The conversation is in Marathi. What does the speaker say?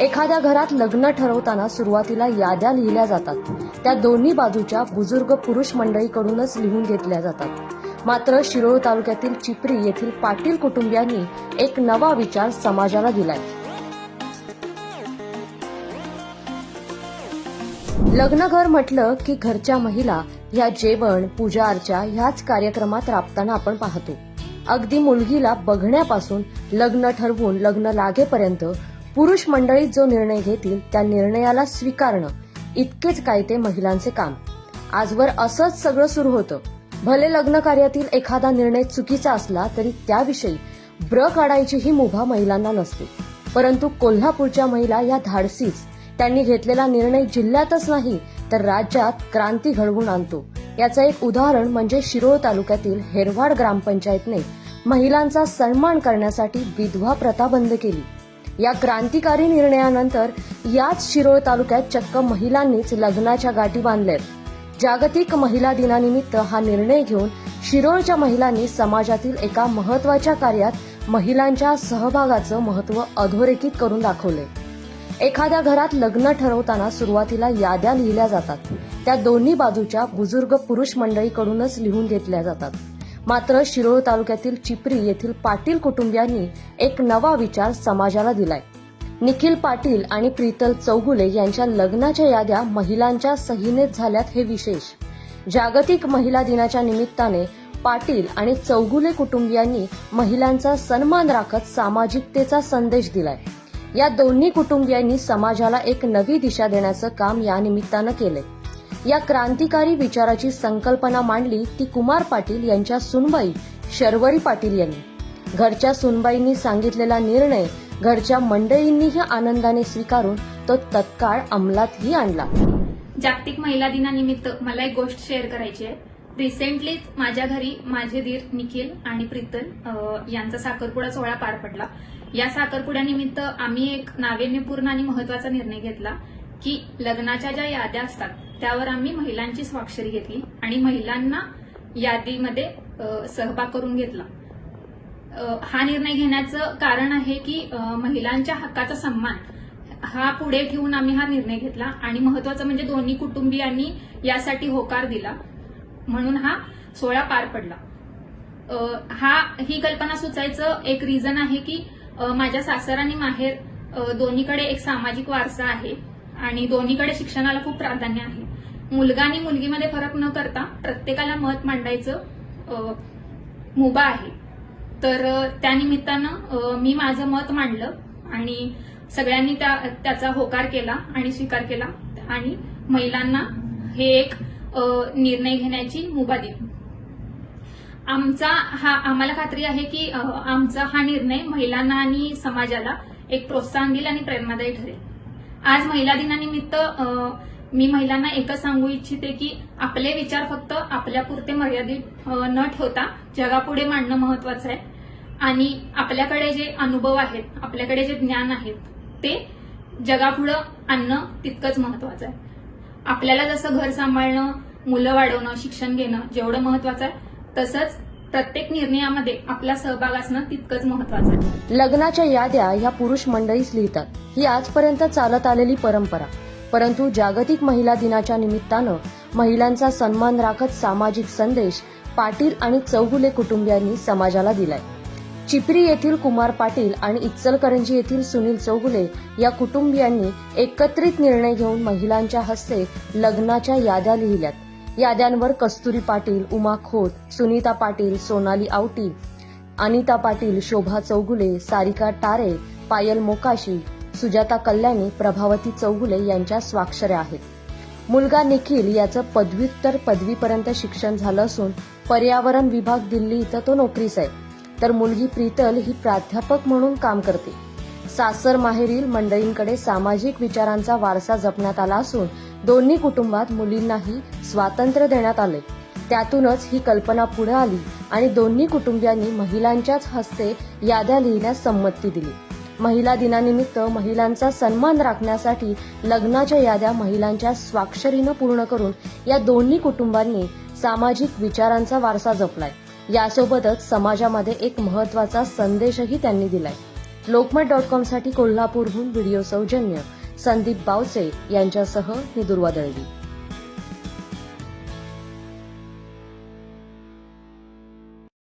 एखाद्या घरात लग्न ठरवताना सुरुवातीला याद्या लिहिल्या जातात. त्या दोन्ही बाजूच्या बुजुर्ग पुरुष मंडळीकडूनच लिहून घेतल्या जातात. मात्र शिरोळ तालुक्यातील चिपरी येथील पाटील कुटुंबियांनी एक नवा विचार समाजाला दिलाय. लग्नघर म्हटलं की घरच्या महिला ह्या जेवण पूजा अर्चा ह्याच कार्यक्रमात राबताना आपण पाहतो. अगदी मुलगीला बघण्यापासून लग्न ठरवून लग्न लागेपर्यंत पुरुष मंडळीत जो निर्णय घेतील त्या निर्णयाला स्वीकारणं इतकेच काय ते महिलांचे काम. आजवर असंच सगळं सुरू होतं. भले लग्न कार्यातील एखादा निर्णय चुकीचा असला तरी त्याविषयी ब्र काढायची ही मुभा महिलांना नसते. परंतु कोल्हापूरच्या महिला या धाडसीच. त्यांनी घेतलेला निर्णय जिल्ह्यातच नाही तर राज्यात क्रांती घडवून आणतो. याचं एक उदाहरण म्हणजे शिरोळ तालुक्यातील हेरवाड ग्रामपंचायतने महिलांचा सन्मान करण्यासाठी विधवा प्रथा बंद केली. या क्रांतिकारी निर्णयानंतर याच शिरोळ तालुक्यात चक्क महिलांनीच लग्नाच्या गाठी बांधल्यात. जागतिक महिला दिनानिमित्त हा निर्णय घेऊन शिरोळच्या महिलांनी समाजातील एका महत्त्वाच्या कार्यात महिलांच्या सहभागाचं महत्त्व अधोरेखित करून दाखवले एखाद्या घरात लग्न ठरवताना सुरुवातीला याद्या लिहिल्या जातात. त्या दोन्ही बाजूच्या बुजुर्ग पुरुष मंडळीकडूनच लिहून घेतल्या जातात. मात्र शिरोळ तालुक्यातील चिपरी येथील पाटील कुटुंबियांनी एक नवा विचार समाजाला दिलाय. निखिल पाटील आणि प्रीतल चौगुले यांच्या लग्नाच्या याद्या महिलांच्या सहीनेच झाल्यात हे विशेष. जागतिक महिला दिनाच्या निमित्ताने पाटील आणि चौगुले कुटुंबियांनी महिलांचा सन्मान राखत सामाजिकतेचा संदेश दिलाय. या दोन्ही कुटुंबियांनी समाजाला एक नवी दिशा देण्याचं काम या निमित्तानं केलंय. या क्रांतिकारी विचाराची संकल्पना मांडली ती कुमार पाटील यांच्या सुनबाई शर्वरी पाटील यांनी. घरच्या सुनबाईंनी सांगितलेला निर्णय घरच्या मंडळींनीही आनंदाने स्वीकारून तो तत्काळ अंमलातही आणला. जागतिक महिला दिनानिमित्त मला एक गोष्ट शेअर करायची आहे. रिसेंटलीच माझ्या घरी माझे दीर निखिल आणि प्रीतल यांचा साखरपुडा सोहळा पार पडला. या साखरपुड्यानिमित्त आम्ही एक नाविन्यपूर्ण आणि महत्त्वाचा निर्णय घेतला की लग्नाच्या ज्या याद्या असतात त्यावर आम्ही महिलांची स्वाक्षरी घेतली आणि महिलांना यादीमध्ये सहभाग करून घेतला. हा निर्णय घेण्याचं कारण आहे की महिलांच्या हक्काचा सन्मान हा पुढे ठेवून आम्ही हा निर्णय घेतला आणि महत्वाचं म्हणजे दोन्ही कुटुंबियांनी यासाठी होकार दिला. म्हणून हा सोहळा पार पडला. हा ही कल्पना सुचायचं एक रिझन आहे की माझ्या सासर आणि माहेर दोन्हीकडे एक सामाजिक वारसा आहे. आणि दोन्हीकडे शिक्षणाला खूप प्राधान्य आहे. मुलगा आणि मुलगीमध्ये फरक न करता प्रत्येकाला मत मांडायचं मुभा आहे. तर त्यानिमित्तानं मी माझं मत मांडलं आणि सगळ्यांनी त्या त्याचा होकार केला आणि स्वीकार केला आणि महिलांना हे एक निर्णय घेण्याची मुभा दिली. आमचा हा आम्हाला खात्री आहे की आमचा हा निर्णय महिलांना आणि समाजाला एक प्रोत्साहन देईल आणि प्रेरणादायी ठरेल. आज महिला दिनानिमित्त मी महिलांना एकच सांगू इच्छिते की आपले विचार फक्त आपल्यापुरते मर्यादित न ठेवता जगापुढे मांडणं महत्वाचं आहे. आणि आपल्याकडे जे अनुभव आहेत आपल्याकडे जे ज्ञान आहेत ते जगापुढं आणणं तितकंच महत्वाचं आहे. आपल्याला जसं घर सांभाळणं मुलं वाढवणं शिक्षण घेणं जेवढं महत्वाचं आहे तसंच प्रत्येक निर्णयामध्ये आपला सहभाग असणं तितकंच महत्वाचं आहे. लग्नाच्या याद्या ह्या पुरुष मंडळीच लिहितात. ही आजपर्यंत चालत आलेली परंपरा. परंतु जागतिक महिला दिनाच्या निमित्तानं महिलांचा सन्मान राखत सामाजिक संदेश पाटील आणि चौगुले कुटुंबियांनी समाजाला दिलाय. चिपरी येथील कुमार पाटील आणि इचलकरंजी येथील सुनील चौगुले या कुटुंबियांनी एकत्रित निर्णय घेऊन महिलांच्या हस्ते लग्नाच्या याद्या लिहिल्यात. याद्यांवर कस्तुरी पाटील उमा खोत सुनीता पाटील सोनाली आवटी अनिता पाटील शोभा चौगुले सारिका टारे पायल मोकाशी सुजाता कल्याणी प्रभावती चौगुले यांच्या स्वाक्षऱ्या आहेत. मुलगा निखिल याचं पदव्युत्तर पदवीपर्यंत शिक्षण झालं असून पर्यावरण विभाग दिल्ली इथं तो नोकरीस आहे. तर मुलगी प्रीतल ही प्राध्यापक म्हणून काम करते. सासर माहेरील मंडळींकडे सामाजिक विचारांचा वारसा जपण्यात आला असून दोन्ही कुटुंबात मुलींनाही स्वातंत्र्य देण्यात आले. त्यातूनच ही कल्पना पुढे आली आणि दोन्ही कुटुंबियांनी महिलांच्याच हस्ते याद्या लिहिण्यास संमती दिली. महिला दिनानिमित्त महिलांचा सन्मान राखण्यासाठी लग्नाच्या याद्या महिलांच्या स्वाक्षरीनं पूर्ण करून या दोन्ही कुटुंबांनी सामाजिक विचारांचा वारसा जपलाय. यासोबतच समाजामध्ये एक महत्त्वाचा संदेशही त्यांनी दिलाय. लोकमत डॉट कॉमसाठी कोल्हापूरहून व्हिडिओ सौजन्य संदीप बावसे यांच्यासह निदुर्वा दळवी.